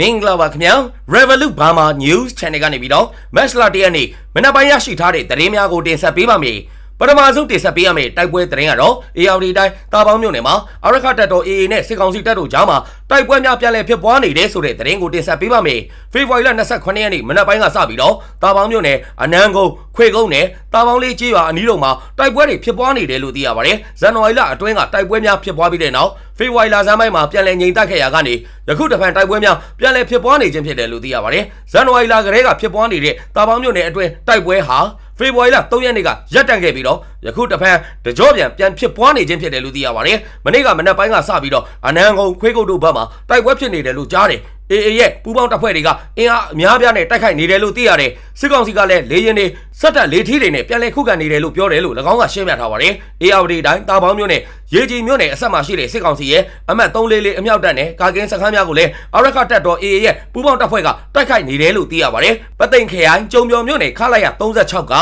မင်္ဂလာပါခင်ဗျာ Revolut Burma News Channel ကနေပြီးတော့ Match လတရက်နေ့မနက်ပိုင်းရရှိထားတဲ့သတင်းများကိုတင်ဆက်ပေးပါမယ်ပထမဆုံးတင်ဆက်ပေးရမယ့်တိုက်ပွဲသတင်းကတော့ ARD တိုင်းတာပေါင်းမြို့နယ်မှာအရခတ်တပ်တော် AA နဲ့စစ်ကောင်စီတပ်တို့ကြားမှာ တိုက်ပွဲများပြန်လည်ဖြစ်ပွားနေတယ်ဆိုတဲ့သတင်းကိုတင်ဆက်ပေးပါမယ်ဖေဖော်ဝါရီလ28ရက်နေ့မနက်ပိုင်းကစပြီးတော့တာပေါင်းမြို့နယ်အနန်းကုန်းခွေကုန်းနဲ့တာပေါင်းလေးကြီးရွာအနီးတို့မှာတိုက်ပွဲတွေဖြစ်ပွားနေတယ်လို့သိရပါတယ်ဇန်နဝါရီလအတွင်းကတိုက်ပွဲများဖြစ်ပွားပြီးတဲ့နောက်ဖေဖော်ဝါရီလဆန်းပိုင်းမှာပြန်လည်ငြိမ်သက်ခဲ့ရာကနေယခုတဖန်တိုက်ပွဲများပြန်လည်ဖြစ်ပွားနေခြင်းဖြစ်တယ်လို့သိရပါတယ်ဇန်နဝါရီလကတည်းကဖြစ်ပွားနေတဲ့တာပေါင်းမြို့နယ်အတွင်းတိုက်ပွဲဟာဖေဖော်ဝါရီလ3ရက်နေ့ကရပ်တန့်ခဲ့ပြီးတော့ ယခုတဖန်တကြောပြန်ပြန်ဖြစ်ပွားနေခြင်းဖြစ်တယ်လို့သိရပါတယ်။မနေ့ကမနက်ပိုင်းကစပြီးတော့အနန်းကုန်းခွေးကုတ်တို့ဘက်မှာတိုက်ပွဲဖြစ်နေတယ်လို့ကြားတယ်။အေအေရဲ့ပူပေါင်းတပ်ဖွဲ့တွေကအင်အားအများပြားနဲ့တိုက်ခိုက်နေတယ်လို့သိရတယ်။စစ်ကောင်စီကလည်းလေရင်တွေစက်တက်လေထီးတွေနဲ့ပြန်လည်ခုခံနေတယ်လို့ပြောတယ်လို့၎င်းကရှင်းပြထားပါတယ်။ ARD တိုင်းတာပေါင်းမျိုးနဲ့ရေကြီးမျိုးနဲ့အဆက်မရှိတဲ့စစ်ကောင်စီရဲ့အမှတ်344အမြောက်တပ်နဲ့ကာကင်းစခန်းများကိုလည်းအရခတ်တပ်တော် AA ရဲ့ပူပေါင်းတပ်ဖွဲ့ကတိုက်ခိုက်နေတယ်လို့သိရပါတယ်။ပသိမ်ခရိုင်ကျုံပြော်မျိုးနဲ့ခလိုက်ရ36က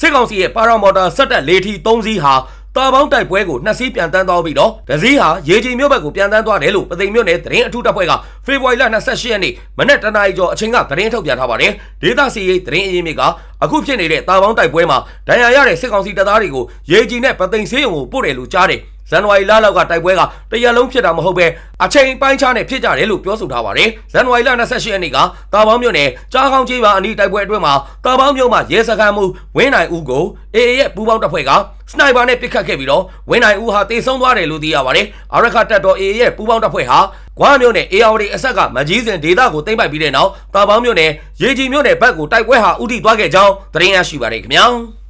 စစ်ကောင်စီရဲ့ပါရာမော်တာစက်တက်လေထီ3စီးဟာတာပေါင်းတိုက်ပွဲကိုနှစ်စီးပြန်တန်းသွားပြီးတော့ဒဇီးဟာရေကြီးမြို့ဘက်ကိုပြန်တန်းသွားတယ်လို့ပသိမ်မြို့နယ်သတင်းအထူးတပ်ဖွဲ့ကဖေဖော်ဝါရီလ28ရက်နေ့မနေ့တနင်္လာရီကျော်အချိန်ကသတင်းထုတ်ပြန်ထားပါတယ်ဒေသစီရေးသတင်းအရင်းမြစ်ကအခုဖြစ်နေတဲ့တာပေါင်းတိုက်ပွဲမှာဒဏ်ရာရတဲ့စစ်ကောင်စီတပ်သားတွေကိုရေကြီးနဲ့ပသိမ်ဆေးရုံကိုပို့တယ်လို့ကြားတယ် ဇန်နဝါရီလလောက်ကတိုက်ပွဲကတရက်လုံးဖြစ်တာမဟုတ်ပဲအချိန်ပိုင်းခြားနဲ့ဖြစ်ကြတယ်လို့ပြောဆိုထားပါတယ်။ဇန်နဝါရီလ28ရက်နေ့ကတာပေါင်းမြို့နယ်ကြားကောင်းကြီးပါအနီးတိုက်ပွဲအတွင်းမှာတာပေါင်းမြို့မှာရဲစခန်းမှုဝင်းနိုင်ဦးကိုအေအေရဲ့ပူးပေါင်းတပ်ဖွဲ့ကစနိုက်ပါနဲ့ပစ်ခတ်ခဲ့ပြီးတော့ဝင်းနိုင်ဦးဟာတေဆုံးသွားတယ်လို့သိရပါတယ်။အရခတ်တပ်တော်အေအေရဲ့ပူးပေါင်းတပ်ဖွဲ့ဟာဂွားမြို့နယ် ARD အဆက်ကမကြီးစင်ဒေသကိုသိမ်းပိုက်ပြီးတဲ့နောက်တာပေါင်းမြို့နယ်ရေကြီးမြို့နယ်ဘက်ကိုတိုက်ပွဲဟာဥတီသွားခဲ့ကြောင်းသတင်းရရှိပါတယ်ခင်ဗျာ။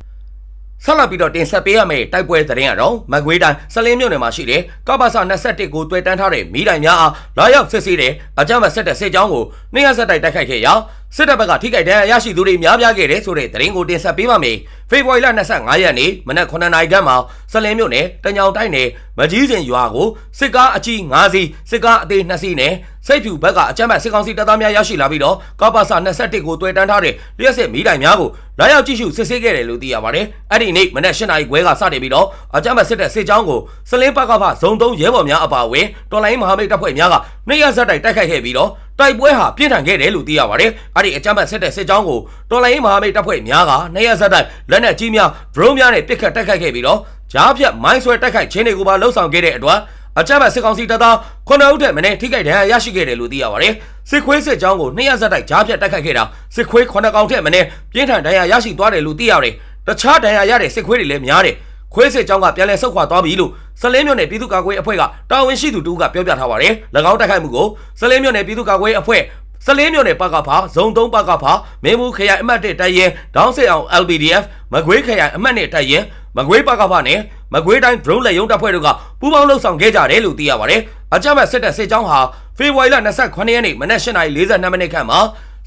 ဆက်လက်ပြီးတော့တင်ဆက်ပေးရမယ့်တိုက်ပွဲသတင်းကတော့မကွေးတိုင်းစလင်းမြို့နယ်မှာရှိတဲ့ကပ္ပစ21ကိုတွေ့တန်းထားတဲ့မိတိုင်များအားလာရောက်စစ်ဆေးတဲ့အကြမ်းဖက်ဆက်တဲ့စစ်ကြောင်းကိုနေရဆက်တိုက်တိုက်ခိုက်ခဲ့ရာ စစ်တပ်ဘက်ကထိခိုက်ဒဏ်ရာရရှိသူတွေများပြားခဲ့တယ်ဆိုတဲ့သတင်းကိုတင်ဆက်ပေးပါမယ်။ဖေဖော်ဝါရီလ25ရက်နေ့မနက်9:00နာရီခန့်မှာစလင်းမြို့နယ်တညောင်တိုင်းနယ်မကြီးစင်ရွာကိုစစ်ကားအကြီး9စီးစစ်ကားအသေး2စီးနဲ့စိတ်ဖြူဘက်ကအကြမ်းဖက်စစ်ကောင်စီတပ်သားများရောက်ရှိလာပြီးတော့ကပ္ပစ21ကိုတွေ့တန်းထားတဲ့လျှက်စစ်မိတိုင်များကိုလာရောက်ကြည့်ရှုစစ်ဆေးခဲ့တယ်လို့သိရပါတယ်။အဲ့ဒီနေ့မနက်၈နာရီခွဲကစတင်ပြီးတော့အကြမ်းဖက်စစ်တပ်စစ်ကြောင်းကိုစလင်းပကဖဇုံ3ရဲဘော်များအပါအဝင်တော်လိုင်းမဟာမိတ်တပ်ဖွဲ့များကနေရဇက်တိုက်တိုက်ခိုက်ခဲ့ပြီးတော့ တိုက်ပွဲဟာပြင်းထန်ခဲ့တယ်လို့သိရပါတယ်။အဲ့ဒီအကြမ်းဖက်စစ်တပ်စစ်ကြောင်းကိုတော်လိုင်းမဟာမိတ်တပ်ဖွဲ့များကနေရဇက်တိုက်လက်နက်ကြီးများဒရုန်းများနဲ့ပစ်ခတ်တိုက်ခိုက်ခဲ့ပြီးတော့ကြားဖြတ်မိုင်းဆွဲတိုက်ခိုက်ခြင်းတွေကိုပါလှုပ်ဆောင်ခဲ့တဲ့အတွက်အကြမ်းဖက်စစ်ကောင်စီတပ်သားခုနှစ်ဦးထက်မနည်းထိခိုက်ဒဏ်ရာရရှိခဲ့တယ်လို့သိရပါတယ်။စစ်ခွေးစစ်ကြောင်းကိုနှစ်ရက်ဆက်တိုက်ကြားဖြတ်တိုက်ခိုက်ခဲ့တာစစ်ခွေးခုနှစ်ကောင်ထက်မနည်းပြင်းထန်ဒဏ်ရာရရှိသွားတယ်လို့သိရတယ်။တခြားဒဏ်ရာရတဲ့စစ်ခွေးတွေလည်းများတယ်။ ခွေးစစ်ကြောင်းကပြန်လည်ဆုတ်ခွာသွားပြီလို့စလင်းမြို့နယ်ပြည်သူ့ကာကွယ်အဖွဲ့ကတာဝန်ရှိသူတူကပြောပြထားပါတယ်။၎င်းတိုက်ခိုက်မှုကိုစလင်းမြို့နယ်ပြည်သူ့ကာကွယ်အဖွဲ့စလင်းမြို့နယ်ပကဖာဇုံ3ပကဖာမင်းဘူးခရိုင်အမှတ်1တိုက်ရင်ဒေါင်းစစ်အောင် LPDF မကွေးခရိုင်အမှတ်1တိုက်ရင်မကွေးပကဖာနဲ့မကွေးတိုင်း drone လက်ရုံးတပ်ဖွဲ့တို့ကပူးပေါင်းလှုပ်ဆောင်ခဲ့ကြတယ်လို့သိရပါတယ်။အကြမ်းဖက်စစ်တပ်စစ်ကြောင်းဟာဖေဖော်ဝါရီလ28ရက်နေ့မနက်8:42မိနစ်ခန့်မှာ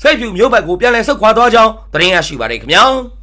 စိတ်ဖြူမြို့ဘက်ကိုပြန်လည်ဆုတ်ခွာသွားကြောင်းသတင်းရရှိပါတယ်ခင်ဗျာ။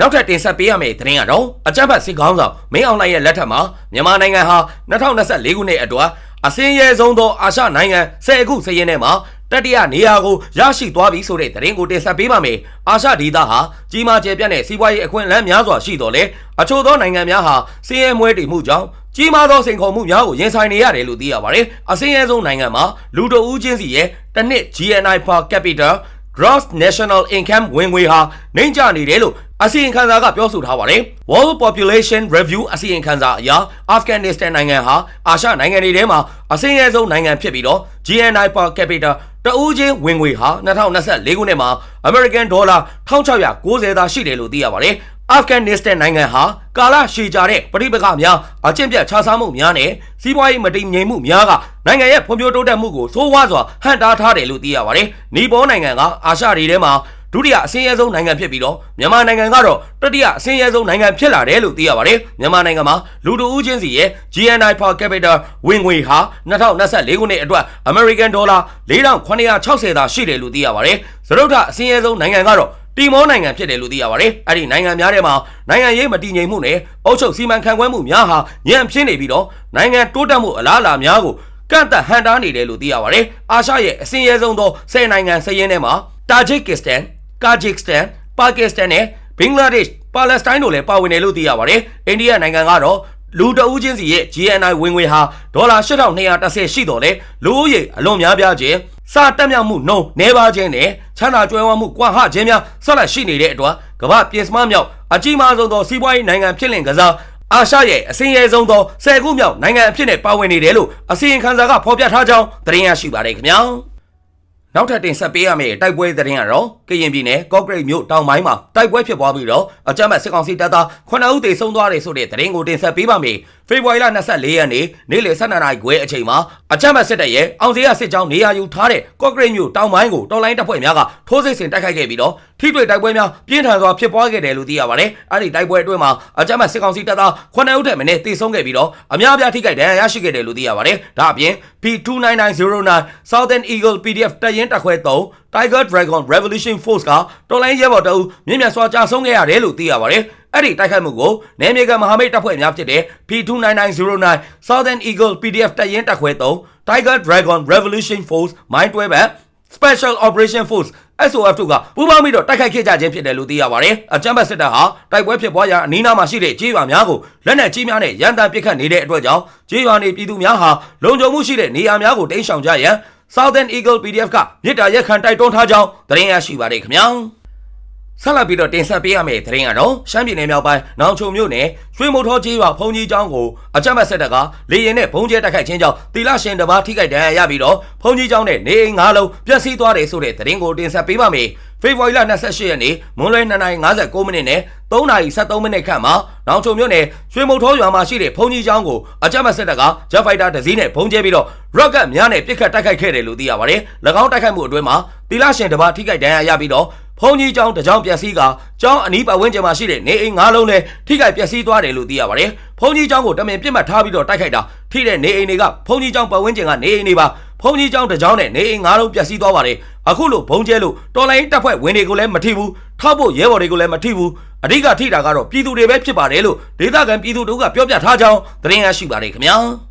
နောက်ထပ်တင်ဆက်ပေးရမယ့်သတင်းကတော့အကြမ်းဖက်စစ်ကောင်းဆောင်မင်းအောင်လှိုင်ရဲ့လက်ထက်မှာမြန်မာနိုင်ငံဟာ2024ခုနှစ်အတွက်အစင်းရဲဆုံးသောအာရှနိုင်ငံ10အခုစည်ရင်ထဲမှာတတိယနေရာကိုရရှိသွားပြီဆိုတဲ့သတင်းကိုတင်ဆက်ပေးပါမယ်။အာရှဒေသဟာကြီးမားကျယ်ပြန့်တဲ့စီးပွားရေးအခွင့်အလမ်းများစွာရှိတော်လဲအချို့သောနိုင်ငံများဟာစည်ရဲမွဲတည်မှုကြောင့်ကြီးမားသောစိန်ခေါ်မှုများကိုရင်ဆိုင်နေရတယ်လို့သိရပါတယ်။အစင်းရဲဆုံးနိုင်ငံမှာလူတအူးချင်းစီရဲ့တစ်နှစ် GNI per capita gross national income ဝင်ငွေဟာနှိမ့်ကျနေတယ်လို့ အစီရင်ခံစာကပြောဆိုထားပါတယ်။ World Population Review အစီရင်ခံစာအရ Afghanistan နိုင်ငံဟာအာရှနိုင်ငံတွေထဲမှာအဆင်းရဲဆုံးနိုင်ငံဖြစ်ပြီးတော့ GNI per capita တဦးချင်းဝင်ငွေဟာ2024ခုနှစ်မှာ American Dollar 1690သာရှိတယ်လို့သိရပါတယ်။အာဖဂန်နစ္စတန်နိုင်ငံဟာကာလရှည်ကြာတဲ့ပြည်ပကများအကျင့်ပြတ်ခြားစားမှုများနဲ့စီးပွားရေးမတည်ငြိမ်မှုများကနိုင်ငံရဲ့ဖွံ့ဖြိုးတိုးတက်မှုကိုဆိုးဝါးစွာဟန့်တားထားတယ်လို့သိရပါတယ်။နီပေါနိုင်ငံကအာရှတွေထဲမှာ ဒုတိယအဆင်းရဲဆုံးနိုင်ငံဖြစ်ပြီးတော့မြန်မာနိုင်ငံကတော့တတိယအဆင်းရဲဆုံးနိုင်ငံဖြစ်လာတယ်လို့သိရပါတယ်မြန်မာနိုင်ငံမှာလူတဦးချင်းစီရဲ့ GNI per capita ဝင်ငွေဟာ2024ခုနှစ်အတွက် American Dollar 4960သာရှိတယ်လို့သိရပါတယ်စရုပ်ထအဆင်းရဲဆုံးနိုင်ငံကတော့တီမောနိုင်ငံဖြစ်တယ်လို့သိရပါတယ်။အဲ့ဒီနိုင်ငံများထဲမှာနိုင်ငံရေးမတည်ငြိမ်မှုနဲ့အုပ်ချုပ်စီမံခန့်ခွဲမှုများဟာညံ့ဖြစ်နေပြီးတော့နိုင်ငံတိုးတက်မှုအလားအလာများကိုကန့်သက်ဟန်တားနေတယ်လို့သိရပါတယ်။အာရှရဲ့အစင်းရဲဆုံးသော၁၀နိုင်ငံစည်ရင်းထဲမှာတာဂျစ်ကစ္စတန် ကာဂျစ်စတန်ပါကစ္စတန်နဲ့ဘင်္ဂလားဒေ့ရှ်ပါလက်စတိုင်းတို့လည်းပါဝင်တယ်လို့သိရပါတယ်အိန္ဒိယနိုင်ငံကတော့လူတဦးချင်းစီရဲ့ GNI ဝင်ငွေဟာဒေါ်လာ8210ရှိတော်လဲလူဦးရေအလွန်များပြားခြင်းစာတက်မြောက်မှုနှုံနေပါခြင်းနဲ့ချမ်းသာကြွယ်ဝမှုကွာဟခြင်းများဆက်လက်ရှိနေတဲ့အတွက်ကမ္ဘာပြင်စမမြောက်အကြီးမားဆုံးသောစီးပွားရေးနိုင်ငံဖြစ်လင်ကစားအာရှရဲ့အစင်းရဲဆုံးသောဆယ်ခုမြောက်နိုင်ငံအဖြစ်နဲ့ပါဝင်နေတယ်လို့အစီရင်ခံစာကဖော်ပြထားကြောင်းသတင်းရရှိပါတယ်ခင်ဗျာနောက်ထပ်တင်ဆက်ပေးရမယ့်တိုက်ပွဲသတင်းကတော့ ကရင်ပြည်နယ်ကော့ဂရိတ်မြို့တောင်ပိုင်းမှာတိုက်ပွဲဖြစ်ပွားပြီးတော့အကြမ်းဖက်စစ်ကောင်စီတပ်သား9ဦးသေဆုံးသွားတယ်ဆိုတဲ့သတင်းကိုတင်ဆက်ပေးပါမယ်။ဖေဖော်ဝါရီလ24ရက်နေ့နေ့လယ်12နာရီခွဲအချိန်မှာအကြမ်းဖက်စစ်တပ်ရဲ့အောင်စရစစ်ကြောင်းနေရာယူထားတဲ့ကော့ဂရိတ်မြို့တောင်ပိုင်းကိုတော်လိုင်းတပ်ဖွဲ့များကထိုးစစ်ဆင်တိုက်ခိုက်ခဲ့ပြီးတော့ထိတွေ့တိုက်ပွဲများပြင်းထန်စွာဖြစ်ပွားခဲ့တယ်လို့သိရပါတယ်။အဲဒီတိုက်ပွဲအတွင်းမှာအကြမ်းဖက်စစ်ကောင်စီတပ်သား9ဦးထက်မနည်းသေဆုံးခဲ့ပြီးတော့အများအပြားထိခိုက်ဒဏ်ရာရရှိခဲ့တယ်လို့သိရပါတယ်။ဒါအပြင် P29909 Southern Eagle PDF တပ်ရင်းတပ်ခွဲ3 Tiger Dragon Revolution Force ကတော်လိုင်းရဲဘော်တအုပ်မြင့်မြတ်စွာကြာဆုံးခဲ့ရတယ်လို့သိရပါတယ်။အဲ့ဒီတိုက်ခိုက်မှုကိုနယ်မြေကမဟာမိတ်တပ်ဖွဲ့များဖြစ်တဲ့ P29909 Southern Eagle PDF တပ်ရင်းတပ်ခွဲ3 Tiger Dragon Revolution Force Mine 12 Special Operation Force SOF တို့ကပူးပေါင်းပြီးတော့တိုက်ခိုက်ခဲ့ကြခြင်းဖြစ်တယ်လို့သိရပါတယ်။အကြမ်းဖက်စစ်တပ်ဟာတိုက်ပွဲဖြစ်ပွားရာအနီးနားမှာရှိတဲ့ကြေးရွာများကိုလက်နက်ကြီးများနဲ့ရန်တမ်းပစ်ခတ်နေတဲ့အတွက်ကြောင့်ကြေးရွာနေပြည်သူများဟာလုံခြုံမှုရှိတဲ့နေရာများကိုတိမ်းရှောင်ကြရန် Southern Eagle PDF ကမြစ်တာရက်ခံတိုက်တွန်းထားကြောင်းသတင်းရရှိပါတယ်ခင်ဗျာ ဆက်လက်ပြီးတော့တင်ဆက်ပေးရမယ့်သတင်းကတော့ရှမ်းပြည်နယ်မြောက်ပိုင်းနောင်ချုံမြို့နယ်ရွှေမုံထောကြီးရွာဖုန်ကြီးကျောင်းကိုအကြမ်းဖက်စစ်တပ်ကလေရင်နဲ့ဘုံကျဲတိုက်ခိုက်ခြင်းကြောင့်တီလာရှင်တပါးထိခိုက်ဒဏ်ရာရပြီးတော့ဖုန်ကြီးကျောင်းနဲ့နေအိမ်၅လုံးပျက်စီးသွားတယ်ဆိုတဲ့သတင်းကိုတင်ဆက်ပေးပါမယ်ဖေဖော်ဝါရီလ28ရက်နေ့မွန်းလွဲ2:59မိနစ်နဲ့3:73မိနစ်ခန့်မှာနောင်ချုံမြို့နယ်ရွှေမုံထောရွာမှာရှိတဲ့ဖုန်ကြီးကျောင်းကိုအကြမ်းဖက်စစ်တပ်ကဂျက်ဖိုက်တာတစ်စီးနဲ့ဘုံကျဲပြီးတော့ rocket များနဲ့ပစ်ခတ်တိုက်ခိုက်ခဲ့တယ်လို့သိရပါတယ်၎င်းတိုက်ခိုက်မှုအတွင်းမှာတီလာရှင်တပါးထိခိုက်ဒဏ်ရာရပြီးတော့ ဖုန်ကြီးကျောင်းတကြောင်ပျက်စီးကကျောင်းအနီးပတ်ဝန်းကျင်မှာရှိတဲ့နေအိမ်၅လုံးလည်းထိခိုက်ပျက်စီးသွားတယ်လို့သိရပါတယ်။ဖုန်ကြီးကျောင်းကိုတမင်ပြစ်မှတ်ထားပြီးတော့တိုက်ခိုက်တာထိတဲ့နေအိမ်တွေကဖုန်ကြီးကျောင်းပတ်ဝန်းကျင်ကနေအိမ်တွေပါဖုန်ကြီးကျောင်းတကြောင်နဲ့နေအိမ်၅လုံးပျက်စီးသွားပါတယ်။အခုလိုဘုံကျဲလို့တော်လိုင်းတပ်ဖွဲ့ဝင်တွေကိုလည်းမထိဘူးထောက်ဖို့ရဲဘော်တွေကိုလည်းမထိဘူးအဓိကထိတာကတော့ပြည်သူတွေပဲဖြစ်ပါတယ်လို့ဒေသခံပြည်သူတို့ကပြောပြထားကြောင်းသတင်းရရှိပါတယ်ခင်ဗျာ။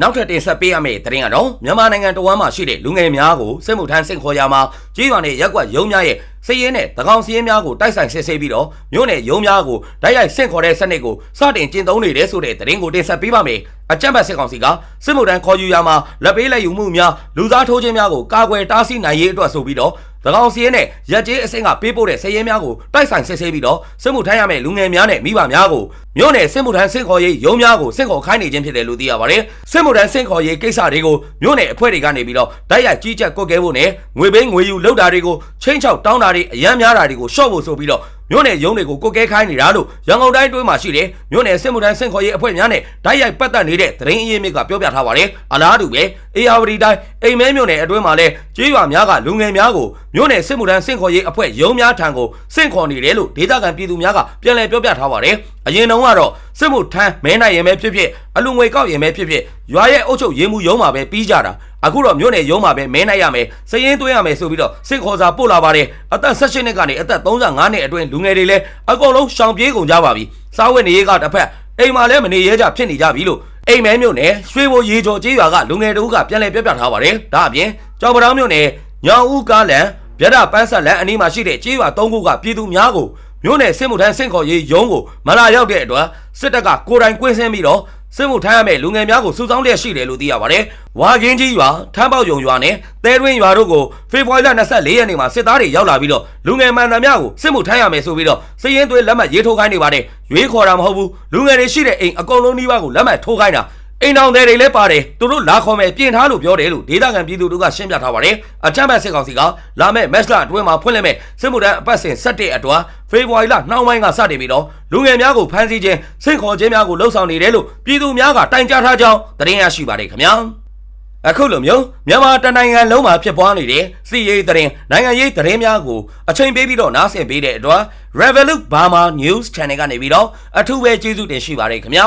နောက်ထပ်တင်ဆက်ပေးရမယ့်သတင်းကတော့မြန်မာနိုင်ငံတော်ဝန်မှာရှိတဲ့လူငယ်များကိုစစ်မှုထမ်းဆင့်ခေါ်ရမှာကြီးရွာနဲ့ရက်ကွက်ရုံးများရဲ့စည်ရင်းနဲ့တကောင်စည်ရင်းများကိုတိုက်ဆိုင်စစ်ဆေးပြီးတော့မြို့နယ်ရုံးများကိုတိုက်ရိုက်ဆင့်ခေါ်တဲ့စနစ်ကိုစတင်ကျင့်သုံးနေတယ်ဆိုတဲ့သတင်းကိုတင်ဆက်ပေးပါမယ်။အကြံဖတ်စစ်ကောင်စီကစစ်မှုထမ်းခေါ်ယူရမှာလက်ပေးလက်ယူမှုများလူသားထိုးခြင်းများကိုကာကွယ်တားဆီးနိုင်ရေးအတွက်ဆိုပြီးတော့တကော င်စီရဲနဲ့ရက်ကျေးအဆင့်ကပေးပို့တဲ့စည်ရင်းများကိုတိုက်ဆိုင်စစ်ဆေးပြီးတော့စစ်မှုထမ်းရမယ့်လူငယ်များနဲ့မိဘများကိုမြို့နယ်စစ်မှုထမ်းဆင့်ခေါ်ရေးရုံးများကိုဆင့်ခေါ်ခိုင်းနေခြင်းဖြစ်တယ်လို့သိရပါတယ်။စစ်မှုထမ်းဆင့်ခေါ်ရေးကိစ္စတွေကိုမြို့နယ်အဖွဲ့တွေကနေပြီးတော့တိုက်ရိုက်ကြီးကြပ်ကွက်ကဲဖို့နဲ့ငွေပေးငွေယူလုပ်တာတွေကိုချင်းချောက်တောင်းတာတွေအယမ်းများတာတွေကိုရှော့ဖို့ဆိုပြီးတော့ မြို့နယ်ရုံးတွေကိုကိုကဲခိုင်းနေတာလို့ရန်ကုန်တိုင်းတွင်းမှာရှိတဲ့မြို့နယ်စစ်မှုထမ်းဆင့်ခေါ်ရေးအဖွဲ့များနဲ့တိုက်ရိုက်ပတ်သက်နေတဲ့သတင်းအရင်းမြစ်ကပြောပြထားပါတယ်။အလားတူပဲအေယာဝတီတိုင်းအိမ်မဲမြို့နယ်အတွင်းမှာလည်းကြေးရွာများကလူငယ်များကိုမြို့နယ်စစ်မှုထမ်းဆင့်ခေါ်ရေးအဖွဲ့ရုံးများထံကိုဆင့်ခေါ်နေတယ်လို့ဒေသခံပြည်သူများကပြန်လည်ပြောပြထားပါတယ်။အရင်တုန်းကတော့ စစ်မှုထမ်းမဲနိုင်ရင်ပဲဖြစ်ဖြစ်အလူငွေကောက်ရင်ပဲဖြစ်ဖြစ်ရွာရဲ့အုပ်ချုပ်ရေးမှုရုံးမှာပဲပြီးကြတာအခုတော့မြို့နယ်ရုံးမှာပဲမဲနိုင်ရမယ်စည်ရင်သွင်းရမယ်ဆိုပြီးတော့စစ်ခေါ်စာပို့လာပါတယ်အသက်16နှစ်ကနေအသက်35နှစ်အတွင်းလူငယ်တွေလည်းအကုန်လုံးရှောင်ပြေးကုန်ကြပါပြီစားဝတ်နေရေးကတစ်ဖက်အိမ်မှာလည်းမနေရဲကြဖြစ်နေကြပြီလို့အိမ်မဲမြို့နယ်ရွှေဘိုရေကျော်ကျေးရွာကလူငယ်တို့ကပြန်လည်ပြောပြထားပါတယ်ဒါအပြင်ကြောင်ပတောင်းမြို့နယ်ညောင်ဦးကားလန်ဗျဒပန်းဆက်လန်အနီးမှာရှိတဲ့ကျေးရွာ၃ခုကပြည်သူများကို မြို့နယ်စစ်မှုထမ်းစင့်ခေါ်ရေးရုံးကိုမလာရောက်တဲ့အတွက်စစ်တပ်ကကိုယ်တိုင်ကွင်းဆင်းပြီးတော့စစ်မှုထမ်းရမယ့်လူငယ်များကိုစုဆောင်းလျက်ရှိတယ်လို့သိရပါတယ်။ဝါကင်းကြီးရွာထမ်းပေါက်ယုံရွာနဲ့တဲတွင်းရွာတို့ကိုဖေဖော်ဝါရီလ24ရက်နေ့မှာစစ်သားတွေရောက်လာပြီးတော့လူငယ်မှန်သမျှကိုစစ်မှုထမ်းရမယ်ဆိုပြီးတော့စည်ရင်သွေးလက်မှတ်ရေးထိုးခိုင်းနေပါတယ်။ရွေးခေါ်တာမဟုတ်ဘူးလူငယ်တွေရှိတဲ့အိမ်အကုန်လုံးနှီးပါးကိုလက်မှတ်ထိုးခိုင်းတာ အိမ်တော်တွေလည်းပါတယ်သူတို့လာခေါ်မယ်ပြင်ထားလို့ပြောတယ်လို့ဒေသခံပြည်သူတို့ကရှင်းပြထားပါတယ်အချမ်းဘတ်စစ်ကောင်စီကလာမယ့်မက်စလာအတွင်းမှာဖွင့်လှစ်မဲ့စစ်မှုထမ်းအပတ်စဉ်17အတွက်ဖေဖော်ဝါရီလနှောင်းပိုင်းကစတင်ပြီးတော့လူငယ်များကိုဖမ်းဆီးခြင်းစိတ်ခေါ်ခြင်းများကိုလှုံ့ဆော်နေတယ်လို့ပြည်သူများကတိုင်ကြားထားကြောင်းသတင်းရရှိပါတယ်ခင်ဗျာအခုလိုမျိုးမြန်မာတနိုင်ငံလုံးမှာဖြစ်ပွားနေတဲ့စီရေးသတင်းနိုင်ငံရေးသတင်းများကိုအချိန်ပေးပြီးတော့နားဆင်ပေးတဲ့အတွက် Revolut Burma News Channel ကနေပြီးတော့အထူးပဲကျေးဇူးတင်ရှိပါတယ်ခင်ဗျာ